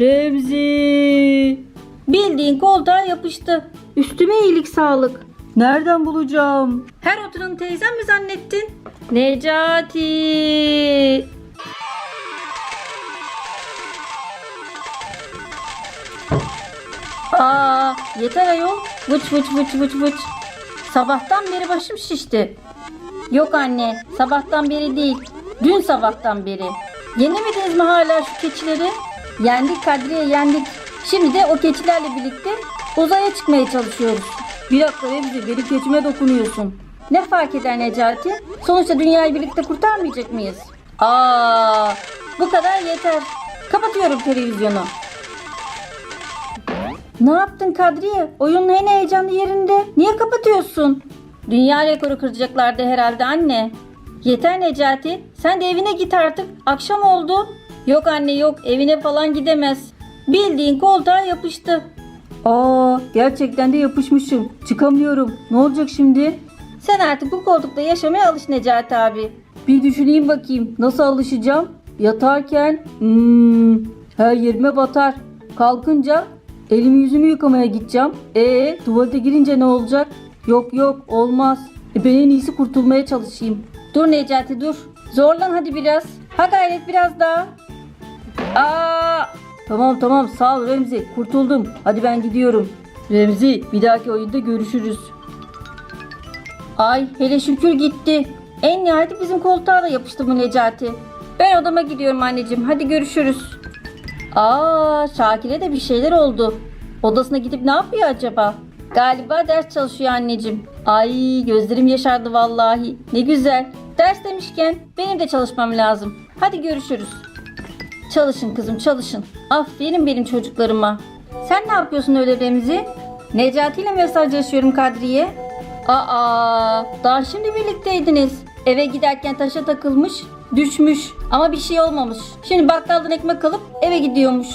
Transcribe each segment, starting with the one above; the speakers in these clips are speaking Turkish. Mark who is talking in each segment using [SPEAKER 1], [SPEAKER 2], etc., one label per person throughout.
[SPEAKER 1] Remzi. Bildiğin koltuğa yapıştı. Üstüme iyilik sağlık. Nereden bulacağım? Her oturan teyzem mi zannettin? Necati. Aa, yeter ayol. Vıç vıç vıç vıç vıç. Sabahtan beri başım şişti. Yok anne, sabahtan beri değil. Dün sabahtan beri. Yenemediniz mi hala şu keçileri? Yendik Kadriye yendik. Şimdi de o keçilerle birlikte uzaya çıkmaya çalışıyoruz. Bir dakika Remzi, benim keçime dokunuyorsun. Ne fark eder Necati? Sonuçta dünyayı birlikte kurtarmayacak mıyız? Aa, bu kadar yeter. Kapatıyorum televizyonu. Ne yaptın Kadriye? Oyunun en heyecanlı yerinde. Niye kapatıyorsun? Dünya rekoru kıracaklardı herhalde anne. Yeter Necati. Sen de evine git artık. Akşam oldu. Yok anne yok evine falan gidemez. Bildiğin koltuğa yapıştı. Aa gerçekten de yapışmışım. Çıkamıyorum. Ne olacak şimdi? Sen artık bu koltukta yaşamaya alış Necati abi. Bir düşüneyim bakayım. Nasıl alışacağım? Yatarken hmm, her yerime batar. Kalkınca elimi yüzümü yıkamaya gideceğim. E tuvalete girince ne olacak? Yok yok olmaz. E, ben en iyisi kurtulmaya çalışayım. Dur Necati dur. Zorlan hadi biraz. Ha gayret biraz daha. Aa! Tamam tamam sağ ol Remzi. Kurtuldum. Hadi ben gidiyorum. Remzi bir dahaki oyunda görüşürüz. Ay hele şükür gitti. En nihayet bizim koltuğa da yapıştı bu Necati. Ben odama gidiyorum anneciğim. Hadi görüşürüz. Aa Şakir'e de bir şeyler oldu. Odasına gidip ne yapıyor acaba? Galiba ders çalışıyor anneciğim. Ay gözlerim yaşardı vallahi. Ne güzel. Ders demişken benim de çalışmam lazım. Hadi görüşürüz. Çalışın kızım çalışın. Aferin benim çocuklarıma. Sen ne yapıyorsun öyle Remzi? Necati ile mesajlaşıyorum Kadriye. Aa, daha şimdi birlikteydiniz. Eve giderken taşa takılmış, düşmüş ama bir şey olmamış. Şimdi bakkaldan ekmek alıp eve gidiyormuş.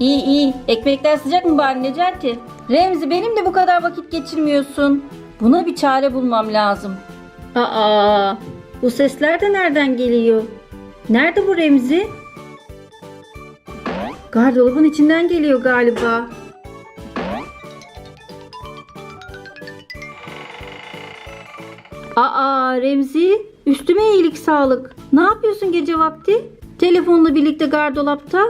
[SPEAKER 1] İyi iyi. Ekmekler sıcak mı bari Necati? Remzi benim de bu kadar vakit geçirmiyorsun. Buna bir çare bulmam lazım. Aa, bu sesler de nereden geliyor? Nerede bu Remzi? Gardırobun içinden geliyor galiba. Aa Remzi, üstüme iyilik sağlık. Ne yapıyorsun gece vakti? Telefonla birlikte gardolapta.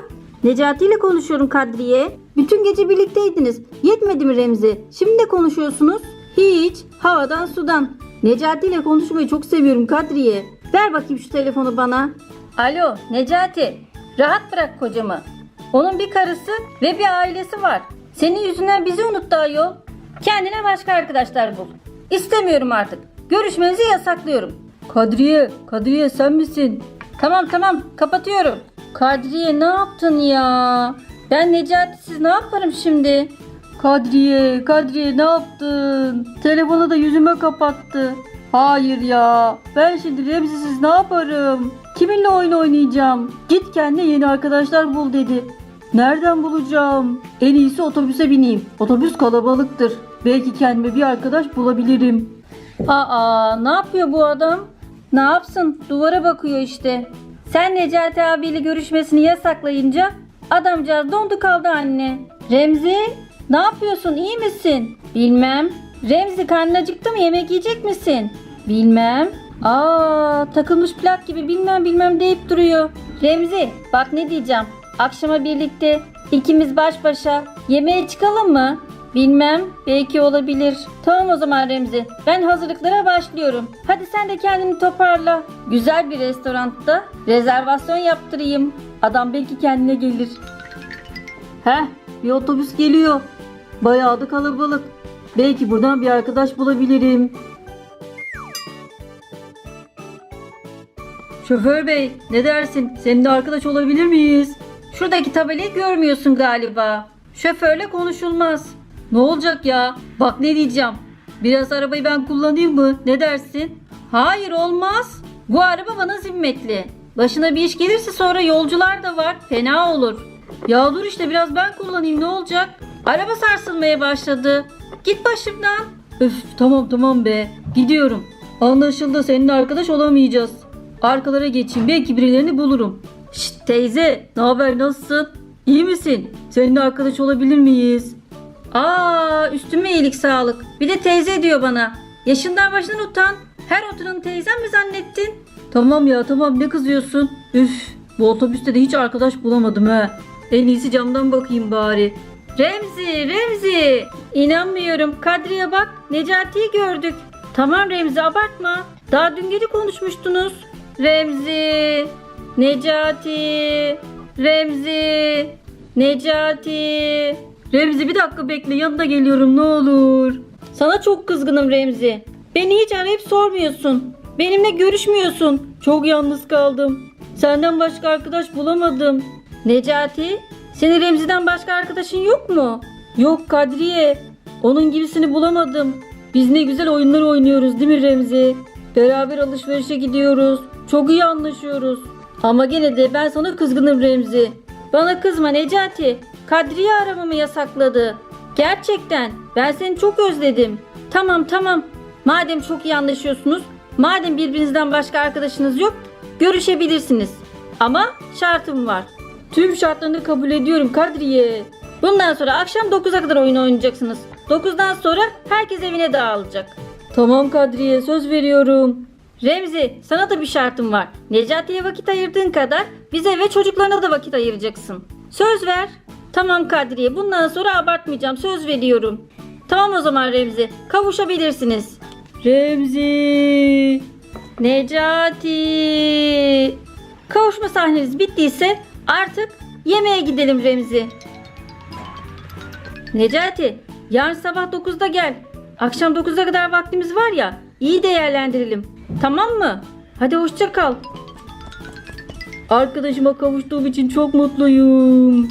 [SPEAKER 1] Necati ile konuşuyorum Kadriye. Bütün gece birlikteydiniz. Yetmedi mi Remzi? Şimdi ne konuşuyorsunuz? Hiç. Havadan sudan. Necati ile konuşmayı çok seviyorum Kadriye. Ver bakayım şu telefonu bana. Alo Necati. Rahat bırak kocamı. Onun bir karısı ve bir ailesi var. Senin yüzünden bizi unuttu ayol. Kendine başka arkadaşlar bul. İstemiyorum artık. Görüşmenizi yasaklıyorum. Kadriye, Kadriye sen misin? Tamam tamam kapatıyorum. Kadriye ne yaptın ya? Ben Necati'siz ne yaparım şimdi? Kadriye, Kadriye ne yaptın? Telefonu da yüzüme kapattı. Hayır ya. Ben şimdi Remzi'siz ne yaparım? Kiminle oyun oynayacağım? Git kendine yeni arkadaşlar bul dedi. Nereden bulacağım? En iyisi otobüse bineyim. Otobüs kalabalıktır. Belki kendime bir arkadaş bulabilirim. Aa, ne yapıyor bu adam? Ne yapsın? Duvara bakıyor işte. Sen Necati abiyle görüşmesini yasaklayınca adamcağız dondu kaldı anne. Remzi, ne yapıyorsun? İyi misin? Bilmem. Remzi karnın acıktı mı? Yemek yiyecek misin? Bilmem. Aa, takılmış plak gibi bilmem bilmem deyip duruyor. Remzi, bak ne diyeceğim. Akşama birlikte ikimiz baş başa yemeğe çıkalım mı? Bilmem, belki olabilir. Tamam o zaman Remzi. Ben hazırlıklara başlıyorum. Hadi sen de kendini toparla. Güzel bir restoranda rezervasyon yaptırayım. Adam belki kendine gelir. Heh, bir otobüs geliyor. Bayağı da kalabalık. Belki buradan bir arkadaş bulabilirim. Şoför bey, ne dersin? Seninle arkadaş olabilir miyiz? Şuradaki tabelayı görmüyorsun galiba. Şoförle konuşulmaz. Ne olacak ya? Bak ne diyeceğim. Biraz arabayı ben kullanayım mı? Ne dersin? Hayır olmaz. Bu araba bana zimmetli. Başına bir iş gelirse sonra yolcular da var. Fena olur. Ya dur işte biraz ben kullanayım ne olacak? Araba sarsılmaya başladı. Git başımdan. Öf tamam tamam be. Gidiyorum. Anlaşıldı seninle arkadaş olamayacağız. Arkalara geçeyim belki birilerini bulurum. Şşt teyze ne haber nasılsın? İyi misin? Seninle arkadaş olabilir miyiz? Aa üstüme iyilik sağlık. Bir de teyze diyor bana. Yaşından başından utan. Her oturanı teyzem mi zannettin? Tamam ya tamam ne kızıyorsun? Üf bu otobüste de hiç arkadaş bulamadım ha. En iyisi camdan bakayım bari. Remzi, Remzi. İnanmıyorum. Kadriye bak, Necati'yi gördük. Tamam Remzi abartma. Daha dün gece konuşmuştunuz. Remzi, Necati, Remzi, Necati. Remzi bir dakika bekle yanına geliyorum ne olur. Sana çok kızgınım Remzi. Beni hiç arayıp sormuyorsun. Benimle görüşmüyorsun. Çok yalnız kaldım. Senden başka arkadaş bulamadım. Necati, senin Remzi'den başka arkadaşın yok mu? Yok Kadriye. Onun gibisini bulamadım. Biz ne güzel oyunlar oynuyoruz değil mi Remzi? Beraber alışverişe gidiyoruz. Çok iyi anlaşıyoruz. Ama gene de ben sana kızgınım Remzi. Bana kızma Necati. Kadriye aramamı yasakladı. Gerçekten ben seni çok özledim. Tamam tamam. Madem çok iyi anlaşıyorsunuz, madem birbirinizden başka arkadaşınız yok, görüşebilirsiniz. Ama şartım var. Tüm şartlarını kabul ediyorum Kadriye. Bundan sonra akşam 9'a kadar oyun oynayacaksınız. 9'dan sonra herkes evine dağılacak. Tamam Kadriye söz veriyorum. Remzi sana da bir şartım var. Necati'ye vakit ayırdığın kadar bize ve çocuklarına da vakit ayıracaksın. Söz ver. Tamam Kadriye bundan sonra abartmayacağım söz veriyorum. Tamam o zaman Remzi kavuşabilirsiniz. Remzi. Necati. Kavuşma sahneniz bittiyse artık yemeğe gidelim Remzi. Necati, yarın sabah 9'da gel. Akşam 9'a kadar vaktimiz var ya, iyi değerlendirelim. Tamam mı? Hadi hoşça kal. Arkadaşıma kavuştuğum için çok mutluyum.